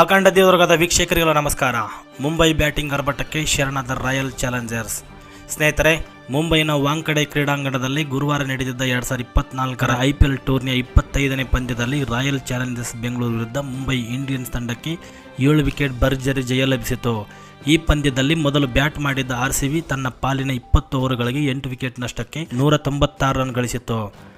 ಅಖಂಡ ದೇವರ್ಗದ ವೀಕ್ಷಕರಿಗೂ ನಮಸ್ಕಾರ. ಮುಂಬೈ ಬ್ಯಾಟಿಂಗ್ ಅರ್ಭಟಕ್ಕೆ ಶರಣಾದ ರಾಯಲ್ ಚಾಲೆಂಜರ್ಸ್. ಸ್ನೇಹಿತರೆ, ಮುಂಬೈನ ವಾಂಕಡೆ ಕ್ರೀಡಾಂಗಣದಲ್ಲಿ ಗುರುವಾರ ನಡೆದಿದ್ದ ಎರಡು ಸಾವಿರದ ಇಪ್ಪತ್ನಾಲ್ಕರ ಐ ಪಿ ಎಲ್ ಟೂರ್ನಿಯ ಇಪ್ಪತ್ತೈದನೇ ಪಂದ್ಯದಲ್ಲಿ ರಾಯಲ್ ಚಾಲೆಂಜರ್ಸ್ ಬೆಂಗಳೂರು ವಿರುದ್ಧ ಮುಂಬೈ ಇಂಡಿಯನ್ಸ್ ತಂಡಕ್ಕೆ ಏಳು ವಿಕೆಟ್ ಭರ್ಜರಿ ಜಯ ಲಭಿಸಿತು. ಈ ಪಂದ್ಯದಲ್ಲಿ ಮೊದಲು ಬ್ಯಾಟ್ ಮಾಡಿದ್ದ ಆರ್ ಸಿ ಬಿ ತನ್ನ ಪಾಲಿನ ಇಪ್ಪತ್ತು ಓವರ್ಗಳಿಗೆ ಎಂಟು ವಿಕೆಟ್ ನಷ್ಟಕ್ಕೆ ನೂರ ತೊಂಬತ್ತಾರು ರನ್ ಗಳಿಸಿತು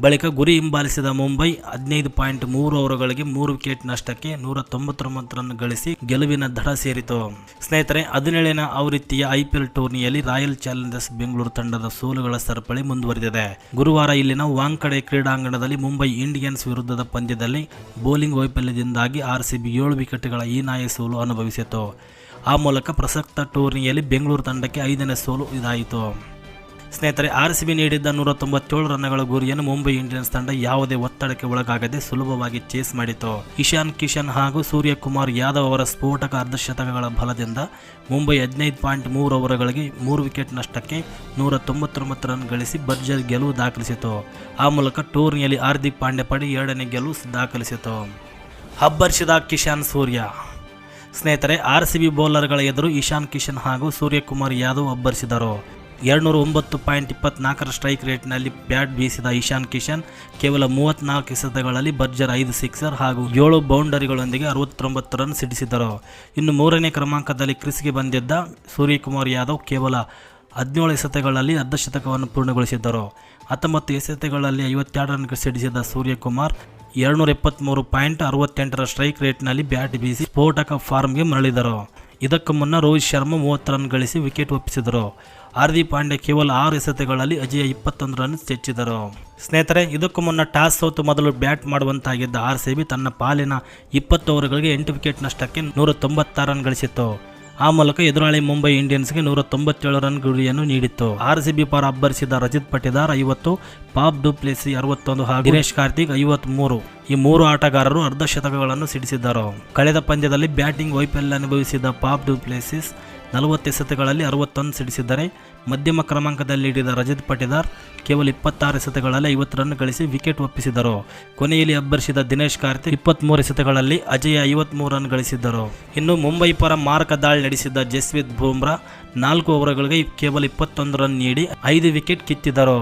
ಬಳಿಕ ಗುರಿ ಹಿಂಬಾಲಿಸಿದ ಮುಂಬೈ ಹದಿನೈದು ಪಾಯಿಂಟ್ ಮೂರು ಓವರ್ಗಳಿಗೆ ಮೂರು ವಿಕೆಟ್ ನಷ್ಟಕ್ಕೆ ನೂರ ತೊಂಬತ್ತೊಂಬತ್ತು ರನ್ ಗಳಿಸಿ ಗೆಲುವಿನ ದಡ ಸೇರಿತು. ಸ್ನೇಹಿತರೆ, ಹದಿನೇಳನೇ ಆವೃತ್ತಿಯ ಐಪಿಎಲ್ ಟೂರ್ನಿಯಲ್ಲಿ ರಾಯಲ್ ಚಾಲೆಂಜರ್ಸ್ ಬೆಂಗಳೂರು ತಂಡದ ಸೋಲುಗಳ ಸರಪಳಿ ಮುಂದುವರೆದಿದೆ. ಗುರುವಾರ ಇಲ್ಲಿನ ವಾಂಕಡೆ ಕ್ರೀಡಾಂಗಣದಲ್ಲಿ ಮುಂಬೈ ಇಂಡಿಯನ್ಸ್ ವಿರುದ್ಧದ ಪಂದ್ಯದಲ್ಲಿ ಬೌಲಿಂಗ್ ವೈಫಲ್ಯದಿಂದಾಗಿ ಆರ್ಸಿಬಿ ಏಳು ವಿಕೆಟ್ಗಳ ಹೀನಾಯ ಸೋಲು ಅನುಭವಿಸಿತು. ಆ ಮೂಲಕ ಪ್ರಸಕ್ತ ಟೂರ್ನಿಯಲ್ಲಿ ಬೆಂಗಳೂರು ತಂಡಕ್ಕೆ ಐದನೇ ಸೋಲು ಇದಾಯಿತು. ಸ್ನೇಹಿತರೆ, ಆರ್ ಸಿ ಬಿ ನೀಡಿದ್ದ ನೂರ ತೊಂಬತ್ತೇಳು ರನ್ಗಳ ಗುರಿಯನ್ನು ಮುಂಬೈ ಇಂಡಿಯನ್ಸ್ ತಂಡ ಯಾವುದೇ ಒತ್ತಡಕ್ಕೆ ಒಳಗಾಗದೆ ಸುಲಭವಾಗಿ ಚೇಸ್ ಮಾಡಿತು. ಇಶಾನ್ ಕಿಶನ್ ಹಾಗೂ ಸೂರ್ಯಕುಮಾರ್ ಯಾದವ್ ಅವರ ಸ್ಫೋಟಕ ಅರ್ಧಶತಕಗಳ ಬಲದಿಂದ ಮುಂಬೈ ಹದಿನೈದು ಪಾಯಿಂಟ್ ಮೂರು ಓವರ್ಗಳಿಗೆ ಮೂರು ವಿಕೆಟ್ ನಷ್ಟಕ್ಕೆ ನೂರ ತೊಂಬತ್ತೊಂಬತ್ತು ರನ್ ಗಳಿಸಿ ಬರ್ಜರ್ ಗೆಲುವು ದಾಖಲಿಸಿತು. ಆ ಮೂಲಕ ಟೂರ್ನಿಯಲ್ಲಿ ಹಾರ್ದಿಕ್ ಪಾಂಡ್ಯ ಪಡೆ ಎರಡನೇ ಗೆಲುವು ದಾಖಲಿಸಿತು. ಅಬ್ಬರಿಸಿದ ಕಿಶಾನ್ ಸೂರ್ಯ. ಸ್ನೇಹಿತರೆ, ಆರ್ ಸಿ ಬಿ ಬೌಲರ್ಗಳ ಎದುರು ಇಶಾನ್ ಕಿಶನ್ ಹಾಗೂ ಸೂರ್ಯಕುಮಾರ್ ಯಾದವ್ ಅಬ್ಬರಿಸಿದರು. ಎರಡುನೂರ ಒಂಬತ್ತು ಪಾಯಿಂಟ್ ಇಪ್ಪತ್ನಾಲ್ಕರ ಸ್ಟ್ರೈಕ್ ರೇಟ್ನಲ್ಲಿ ಬ್ಯಾಟ್ ಬೀಸಿದ ಇಶಾನ್ ಕಿಶನ್ ಕೇವಲ ಮೂವತ್ನಾಲ್ಕು ಎಸೆತಗಳಲ್ಲಿ ಭರ್ಜರ್ ಐದು ಸಿಕ್ಸರ್ ಹಾಗೂ ಏಳು ಬೌಂಡರಿಗಳೊಂದಿಗೆ ಅರವತ್ತೊಂಬತ್ತು ರನ್ ಸಿಡಿಸಿದರು. ಇನ್ನು ಮೂರನೇ ಕ್ರಮಾಂಕದಲ್ಲಿ ಕ್ರಿಸ್ಗೆ ಬಂದಿದ್ದ ಸೂರ್ಯಕುಮಾರ್ ಯಾದವ್ ಕೇವಲ ಹದಿನೇಳು ಎಸೆತಗಳಲ್ಲಿ ಅರ್ಧಶತಕವನ್ನು ಪೂರ್ಣಗೊಳಿಸಿದ್ದರು. ಹತ್ತೊಂಬತ್ತು ಎಸೆತಗಳಲ್ಲಿ ಐವತ್ತೆರಡು ರನ್ ಸಿಡಿಸಿದ ಸೂರ್ಯಕುಮಾರ್ ಎರಡುನೂರ ಎಪ್ಪತ್ತ್ಮೂರು ಪಾಯಿಂಟ್ ಅರವತ್ತೆಂಟರ ಸ್ಟ್ರೈಕ್ ರೇಟ್ನಲ್ಲಿ ಬ್ಯಾಟ್ ಬೀಸಿ ಸ್ಫೋಟಕ ಫಾರ್ಮ್ಗೆ ಮರಳಿದರು. ಇದಕ್ಕೂ ಮುನ್ನ ರೋಹಿತ್ ಶರ್ಮಾ ಮೂವತ್ತು ರನ್ ಗಳಿಸಿ ವಿಕೆಟ್ ಒಪ್ಪಿಸಿದರು. ಹಾರ್ದಿಕ್ ಪಾಂಡ್ಯ ಕೇವಲ ಆರು ಎಸೆತಗಳಲ್ಲಿ ಅಜಯ ಇಪ್ಪತ್ತೊಂದು ರನ್ ಚೆಚ್ಚಿದರು. ಸ್ನೇಹಿತರೆ, ಇದಕ್ಕೂ ಮುನ್ನ ಟಾಸ್ ಸೋತು ಮೊದಲು ಬ್ಯಾಟ್ ಮಾಡುವಂತಾಗಿದ್ದ ಆರ್ ಸಿ ತನ್ನ ಪಾಲಿನ ಇಪ್ಪತ್ತು ಓವರ್ಗಳಿಗೆ ಎಂಟು ವಿಕೆಟ್ ನಷ್ಟಕ್ಕೆ ನೂರ ತೊಂಬತ್ತಾರು ರನ್ ಗಳಿಸಿತ್ತು. ಆ ಮೂಲಕ ಎದುರಾಳಿ ಮುಂಬೈ ಇಂಡಿಯನ್ಸ್ಗೆ ನೂರ ತೊಂಬತ್ತೇಳು ರನ್ ಗುರಿಯನ್ನು ನೀಡಿತ್ತು. ಆರ್ ಸಿ ಬಿ ಪರ ಅಬ್ಬರಿಸಿದ ರಜಿತ್ ಪಟೇದಾರ್ ಐವತ್ತು, ಪಾಪ್ ಡುಪ್ಲೆಸಿ ಅರವತ್ತೊಂದು ಹಾಗೂ ದಿನೇಶ್ ಕಾರ್ತಿಕ್ ಐವತ್ಮೂರು. ಈ ಮೂರು ಆಟಗಾರರು ಅರ್ಧ ಶತಕಗಳನ್ನು ಸಿಡಿಸಿದ್ದರು. ಕಳೆದ ಪಂದ್ಯದಲ್ಲಿ ಬ್ಯಾಟಿಂಗ್ ವೈಫಲ್ಯ ಅನುಭವಿಸಿದ ಪಾಪ್ ಡುಪ್ಲೆಸಿಸ್ ನಲವತ್ತು ಎಸೆತಗಳಲ್ಲಿ ಅರವತ್ತೊಂದು ಸಿಡಿಸಿದ್ದಾರೆ, ಮಧ್ಯಮ ಕ್ರಮಾಂಕದಲ್ಲಿ ಹಿಡಿದ ರಜತ್ ಪಟಿದಾರ್ ಕೇವಲ ಇಪ್ಪತ್ತಾರು ಎಸೆತಗಳಲ್ಲಿ ಐವತ್ತು ರನ್ ಗಳಿಸಿ ವಿಕೆಟ್ ಒಪ್ಪಿಸಿದರು ಕೊನೆಯಲ್ಲಿ ಅಬ್ಬರಿಸಿದ ದಿನೇಶ್ ಕಾರ್ತಿಕ್ ಇಪ್ಪತ್ತ್ಮೂರು ಎಸೆತಗಳಲ್ಲಿ ಅಜಯ ಐವತ್ಮೂರು ರನ್ ಗಳಿಸಿದ್ದರು. ಇನ್ನು ಮುಂಬೈ ಪರ ಮಾರಕ ದಾಳಿ ನಡೆಸಿದ ಜಸ್ವಿತ್ ಬೂಮ್ರಾ ನಾಲ್ಕು ಓವರ್ಗಳಿಗೆ ಕೇವಲ ಇಪ್ಪತ್ತೊಂದು ರನ್ ನೀಡಿ ಐದು ವಿಕೆಟ್ ಕಿತ್ತಿದರು